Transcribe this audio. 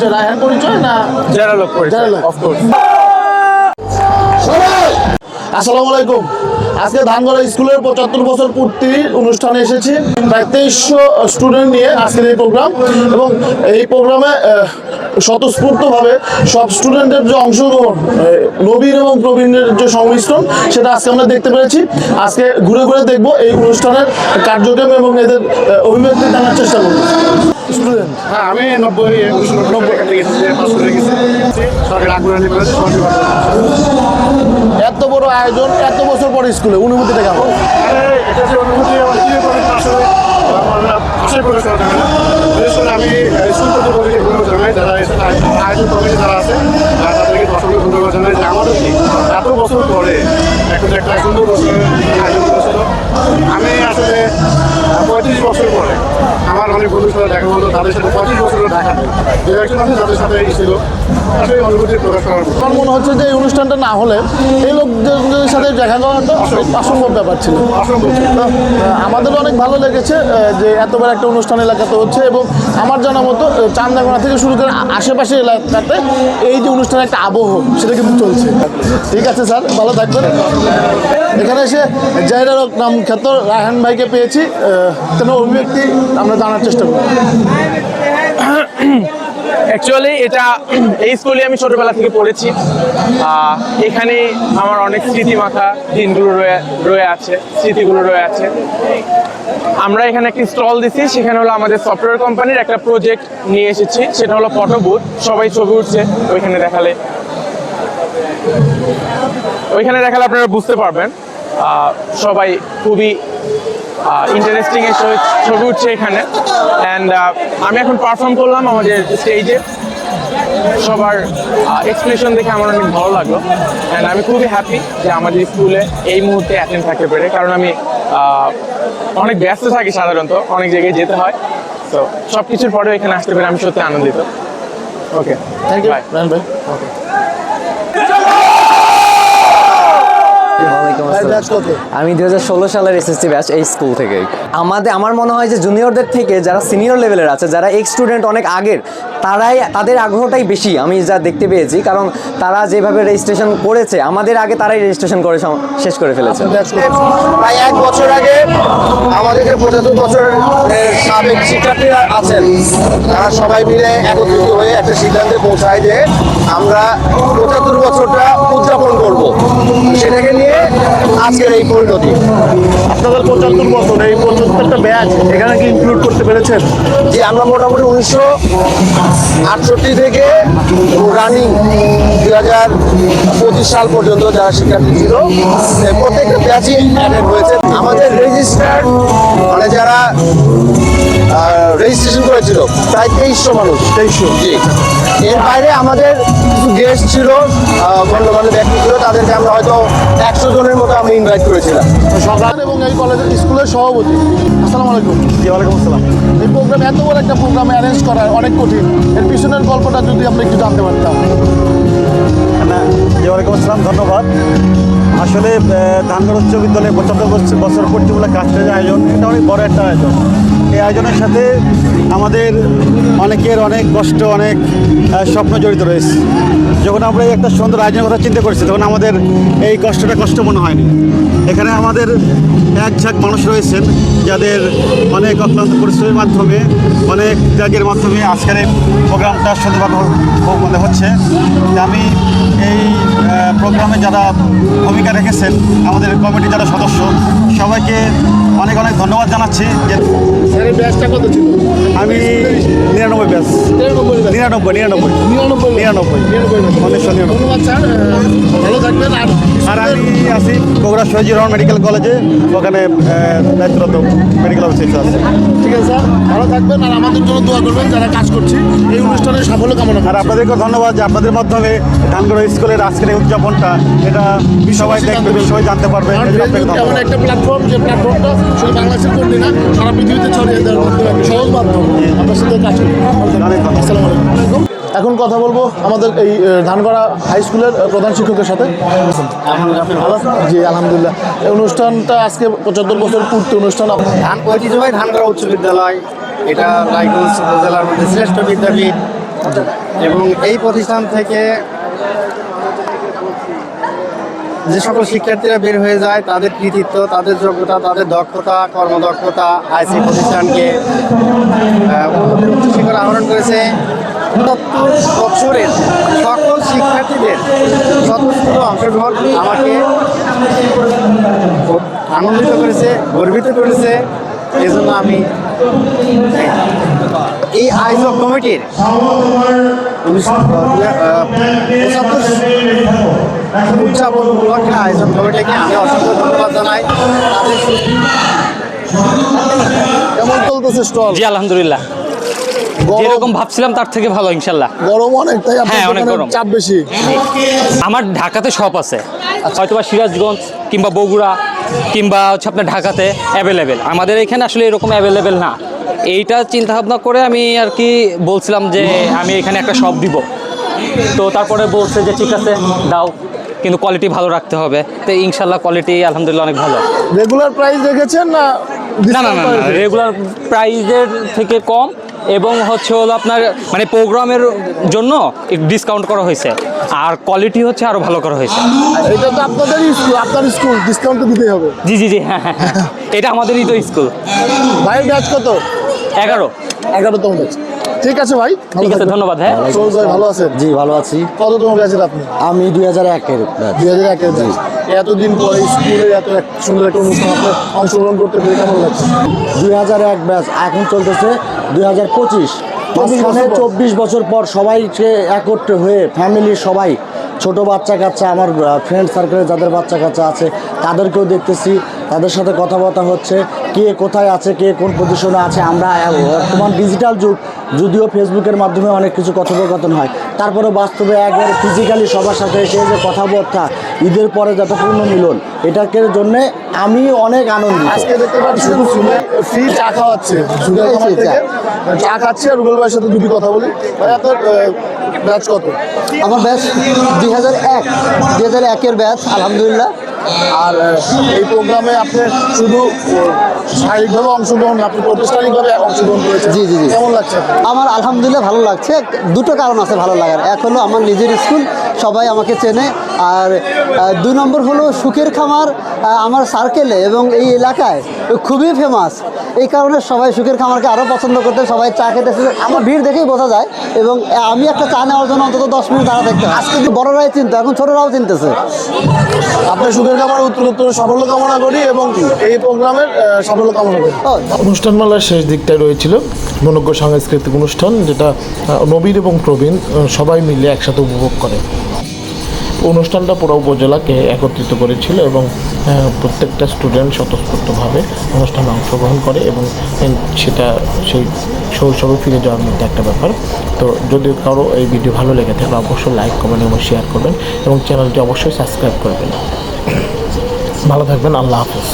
পরিচয় রায়হান পরিচয় না যারা লোক করেছে যারা লোক। অফকোর্স আসসালামু আলাইকুম। আজকে ধানগড়া স্কুলের পঁচাত্তর বছর পূর্তি অনুষ্ঠানে এসেছি। প্রায় তেইশশো স্টুডেন্ট নিয়ে আজকের এই প্রোগ্রাম এবং এই প্রোগ্রামে স্বতঃস্ফূর্তভাবে সব স্টুডেন্টের যে অংশগ্রহণ নবীন এবং প্রবীণের যে সংমিশ্রণ সেটা আজকে আমরা দেখতে পেরেছি। আজকে ঘুরে ঘুরে দেখব এই অনুষ্ঠানের কার্যক্রম এবং এদের অভিব্যক্তি জানার চেষ্টা করব। স্টুডেন্ট? হ্যাঁ আমি নব্বই একুশ নব্বই এখান পাস করে গেছি। সরকার আগ্রহী এত বড় আয়োজন এত বছর পরে স্কুলে অনুভূতিটা কেমন? এটা যে অনুভূতি আমার কি করে আসলে করা করে আমি স্কুল কর্তৃপক্ষকে জানাই যারা আয়োজন কমিটি যারা আছে তাদেরকে অসংখ্য ধন্যবাদ জানাই যে আমাদের কি এত বছর পরে এখন একটা সুন্দর আয়োজন করেছিল আমি আসলে পঁয়ত্রিশ বছর পরে আমার অনেক বন্ধুর সাথে দেখা বলতো তাদের সাথে পঁয়ত্রিশ বছর দেখা একজন আছে তাদের সাথে ছিল আসলে অনুভূতি প্রকাশ করার আমার মনে হচ্ছে যে এই অনুষ্ঠানটা না হলে এই লোকদের সাথে দেখা করাটা অসম্ভব ব্যাপার ছিল। আমাদেরও অনেক ভালো লেগেছে যে এতবার একটা অনুষ্ঠান এলাকাতে হচ্ছে এবং আমার জানা মতো চান্দাগোনা থেকে শুরু করে আশেপাশের এলাকাতে এই যে অনুষ্ঠানের একটা আবহ সেটা কিন্তু চলছে। ঠিক আছে স্যার, ভালো থাকবেন। এখানে এসে জাহিরা রক নাম খ্যাত রায়হান ভাইকে পেয়েছি। তেন অভিব্যক্তি আমরা জানার চেষ্টা করব। অ্যাকচুয়ালি এটা এই স্কুলে আমি ছোটবেলা থেকে পড়েছি। এখানে আমার অনেক স্মৃতি মাখা দিনগুলো রয়ে রয়ে আছে, স্মৃতিগুলো রয়ে আছে। আমরা এখানে একটি স্টল দিছি, সেখানে হলো আমাদের সফটওয়্যার কোম্পানির একটা প্রজেক্ট নিয়ে এসেছি, সেটা হলো ফটো বুথ। সবাই ছবি উঠছে, ওইখানে দেখালে ওইখানে দেখালে আপনারা বুঝতে পারবেন সবাই খুবই ইন্টারেস্টিং এর সহিত ছবি উঠছে এখানে। অ্যান্ড আমি এখন পারফর্ম করলাম আমাদের স্টেজে সবার এক্সপ্রেশন দেখে আমার অনেক ভালো লাগল। অ্যান্ড আমি খুবই হ্যাপি যে আমাদের স্কুলে এই মুহূর্তে অ্যাটেন্ড থাকতে পেরে। কারণ আমি অনেক ব্যস্ত থাকি সাধারণত অনেক জায়গায় যেতে হয়। তো সব কিছুর পরেও এখানে আসতে পেরে আমি সত্যি আনন্দিত। ওকে থ্যাংক ইউ বাই ভাই। ওয়ালাইকুম ভাই আসসালাম। ব্যাচ কত আমি দুই হাজার ষোলো সালের এসএসসি ব্যাচ এই স্কুল থেকে আমাদের আমার মনে হয় যে জুনিয়রদের থেকে যারা সিনিয়র লেভেলের আছে যারা এক্স স্টুডেন্ট অনেক আগের তারাই তাদের আগ্রহটাই বেশি আমি যা দেখতে পেয়েছি। কারণ তারা যেভাবে রেজিস্ট্রেশন করেছে আমাদের আগে তারাই রেজিস্ট্রেশন করে শেষ করে ফেলেছে। প্রায় এক বছর আগে আমাদের যে পঁচাত্তর বছরের সাবেক শিক্ষার্থীরা আছেন তারা সবাই মিলে একত্রিত হয়ে একটা সিদ্ধান্তে পৌঁছায় যে আমরা পঁচাত্তর বছরটা উদযাপন করব। সেটাকে নিয়ে আজকের এই পরিণতি। আপনাদের পঁচাত্তর বছর এই পঁচাত্তরটা ব্যাচ এখানে কি ইনক্লুড করতে পেরেছেন? যে আমরা মোটামুটি উনিশশো আটষট্টি থেকে রানিং দুই হাজার পঁচিশ সাল পর্যন্ত যারা শিক্ষার্থী ছিল প্রত্যেকটা ব্যাচই অ্যাডেড হয়েছে। আমাদের রেজিস্টার প্রায় তেইশশো মানুষ তেইশশো জি এর বাইরে আমাদের কিছু গেস্ট ছিল গণ্যমান্য ব্যক্তি ছিল তাদেরকে আমরা হয়তো একশো জনের মতো আমরা ইনভাইট করেছিলাম সরকার এবং এই কলেজের স্কুলের সভাপতি আসসালামু আলাইকুম জি ওয়ালাইকুম আসসালাম এই প্রোগ্রাম এত বড় একটা প্রোগ্রাম অ্যারেঞ্জ করা অনেক কঠিন এর পিছনের গল্পটা যদি আমরা একটু জানতে পারতাম না জি ওয়ালাইকুম আসসালাম ধন্যবাদ আসলে ধানগড় উচ্চ বিদ্যালয়ে পঁচাত্তর বছর বছর পূর্তিমূলক কাজের আয়োজন এটা অনেক বড় একটা আয়োজন এই আয়োজনের সাথে আমাদের অনেকের অনেক কষ্ট, অনেক স্বপ্ন জড়িত রয়েছে। যখন আমরা একটা সুন্দর আয়োজনের কথা চিন্তা করেছি, তখন আমাদের এই কষ্টটা কষ্ট মনে হয়নি। এখানে আমাদের এক ঝাঁক মানুষ রয়েছেন। যাদের অনেক অক্লান্ত পরিশ্রমের মাধ্যমে, অনেক ত্যাগের মাধ্যমে আজকের এই প্রোগ্রামটা সুন্দরভাবে মনে হচ্ছে। আমি এই প্রোগ্রামে যারা ভূমিকা রেখেছেন, আমাদের কমিটি যারা সদস্য, সবাইকে অনেক অনেক ধন্যবাদ জানাচ্ছি যে আমি নিরানব্বই ব্যাস। নিরানব্বই নিরানব্বই নিরানব্বই। নিরানব্বই। নিরানব্বই। উনিশশো আর আমি আছি বগুড়া শহীদ রহমান মেডিকেল কলেজে ওখানে দায়িত্বরত মেডিকেল অফিসার আছে। ঠিক আছে স্যার ভালো থাকবেন আর আমাদের জন্য দোয়া করবেন যারা কাজ করছি। এই অনুষ্ঠানের সাফল্য কামনা আর আপনাদেরকে ধন্যবাদ যে আপনাদের মাধ্যমে ধানগড় স্কুলের আজকের এই উদযাপনটা এটা সবাই দেখবে সবাই জানতে পারবে। এমন একটা প্ল্যাটফর্ম যে প্ল্যাটফর্মটা শুধু বাংলাদেশের করলি না সারা পৃথিবীতে ছড়িয়ে দেওয়ার সহজ মাধ্যম। আপনার সাথে কাজ করি। আসসালামু আলাইকুম এখন কথা বলব আমাদের এই ধানগড়া হাই স্কুলের প্রধান শিক্ষকের সাথে। জি আলহামদুলিল্লাহ। এই অনুষ্ঠানটা আজকে পঁচাত্তর বছর পূর্তি অনুষ্ঠান। ধান ঐতিহ্যবাহী ধানগড়া উচ্চ বিদ্যালয়। এটা রায়গঞ্জ উপজেলার মধ্যে শ্রেষ্ঠ বিদ্যাপীঠ। এবং এই প্রতিষ্ঠান থেকে যে সকল শিক্ষার্থীরা বের হয়ে যায় তাদের কৃতিত্ব তাদের যোগ্যতা তাদের দক্ষতা কর্মদক্ষতা আইসি প্রতিষ্ঠানকে আহ, উচ্চ শিখর আহরণ করেছে। সত্তর বছরের সকল শিক্ষার্থীদের স্বতঃস্ফূর্ত অংশগ্রহণ আমাকে আনন্দিত করেছে গর্বিত করেছে। এই জন্য আমি এই আয়োজক কমিটির উদযাপন উপলক্ষে আয়োজন কমিটিকে আমি অসংখ্য ধন্যবাদ জানাই। কেমন চলতেছে স্টল? জি আলহামদুলিল্লাহ। যেরকম ভাবছিলাম তার থেকে ভালো ইনশাল্লাহ। গরম অনেক তাই হ্যাঁ, অনেক গরম। চাপ বেশি। আমার ঢাকাতে শপ আছে। হয়তোবা সিরাজগঞ্জ কিংবা বগুড়া কিংবা হচ্ছে আপনার ঢাকাতে অ্যাভেলেবেল আমাদের এখানে আসলে এরকম অ্যাভেলেবেল না। এইটা চিন্তা ভাবনা করে আমি আর কি বলছিলাম যে আমি এখানে একটা শপ দিব। তো তারপরে বলছে যে ঠিক আছে দাও কিন্তু কোয়ালিটি ভালো রাখতে হবে। তো ইনশাল্লাহ কোয়ালিটি আলহামদুলিল্লাহ অনেক ভালো। রেগুলার প্রাইস রেখেছেন না না না না রেগুলার প্রাইজের থেকে কম এবং হচ্ছে হলো আপনার মানে প্রোগ্রামের জন্য ডিসকাউন্ট করা হয়েছে। আর কোয়ালিটি হচ্ছে আরও ভালো করা হয়েছে। এটা তো আপনাদের স্কুল আপনার স্কুল ডিসকাউন্ট তো দিতেই হবে। জি জি জি হ্যাঁ হ্যাঁ হ্যাঁ। এটা আমাদেরই তো স্কুল ভাইয়ের ব্যাচ কত? এগারো। এগারোতম ব্যাচ ঠিক আছে ভাই ঠিক আছে ধন্যবাদ হ্যাঁ। সবুজ ভাই ভালো আছেন? জি ভালো আছি। কততম ব্যাচের আপনি? আমি দুই হাজার একের দুই হাজার একের ব্যাচ। এতদিন পরে স্কুলে এত এক সুন্দর একটা অনুষ্ঠান আপনার অংশগ্রহণ করতে পেরে কেমন লাগছে? দুই হাজার এক ব্যাচ এখন চলতেছে দুই হাজার পঁচিশ। চব্বিশ বছর পর। সবাইকে একত্রে হয়ে ফ্যামিলির সবাই ছোট বাচ্চা কাচ্চা আমার ফ্রেন্ড সার্কেলে যাদের বাচ্চা কাচ্চা আছে তাদেরকেও দেখতেছি। তাদের সাথে কথাবার্তা হচ্ছে কে কোথায় আছে কে কোন পজিশনে আছে আমরা বর্তমান ডিজিটাল যুগ যদিও ফেসবুকের মাধ্যমে অনেক কিছু কথোপকথন হয়। তারপরে বাস্তবে একবার ফিজিক্যালি সবার সাথে এসে যে কথাবার্তা ঈদের পরে যত পূর্ণ মিলন এটাকে জন্যে আমি অনেক আনন্দিত। আজকে দেখতে পাচ্ছি ফ্রি চা খাওয়াচ্ছে। চা। খাচ্ছে আর রুবেল ভাইয়ের সাথে দুটি কথা বলি। ভাই আপনার ব্যাচ কত? আমার ব্যাচ দুই হাজার এক। দুই হাজার একের ব্যাচ আলহামদুলিল্লাহ। আর এই প্রোগ্রামে আপনি শুধু শারীরিকভাবে অংশগ্রহণ আপনি প্রতিষ্ঠানিকভাবে অংশগ্রহণ করেছেন। জি, জি, জি। কেমন লাগছে? আমার আলহামদুলিল্লাহ ভালো লাগছে। দুটো কারণ আছে ভালো লাগার। এক হলো আমার নিজের স্কুল সবাই আমাকে চেনে। আর দুই নম্বর হলো সুখের খামার। আমার সার্কেলে এবং এই এলাকায় খুবই ফেমাস এই কারণে সবাই সুখের খামারকে আরও পছন্দ করতে সবাই চা খেতেছে। আমার ভিড় দেখেই বোঝা যায় এবং আমি একটা চা নেওয়ার জন্য অন্তত দশ মিনিট দাঁড়া দেখতে। আজকে তো বড়রাই চিন্তা এখন ছোটরাও চিনতেছে। আপনার সুখের খামার উত্তর উত্তর সাফল্য কামনা করি এবং এই প্রোগ্রামের সাফল্য কামনা করি। ও। অনুষ্ঠানমালার শেষ দিকটায় রয়েছিল মনজ্ঞ সাংস্কৃতিক অনুষ্ঠান যেটা নবীর এবং প্রবীণ সবাই মিলে একসাথে উপভোগ করে। অনুষ্ঠানটা পুরো উপজেলাকে একত্রিত করেছিল এবং প্রত্যেকটা স্টুডেন্ট স্বতঃস্ফূর্তভাবে অনুষ্ঠানে অংশগ্রহণ করে এবং সেটা সেই শৈশবে ফিরে যাওয়ার মধ্যে একটা ব্যাপার। তো যদি কারও এই ভিডিও ভালো লেগে থাকে অবশ্যই লাইক কমেন্ট এবং শেয়ার করবেন এবং চ্যানেলটি অবশ্যই সাবস্ক্রাইব করবেন। ভালো থাকবেন, আল্লাহ হাফিজ।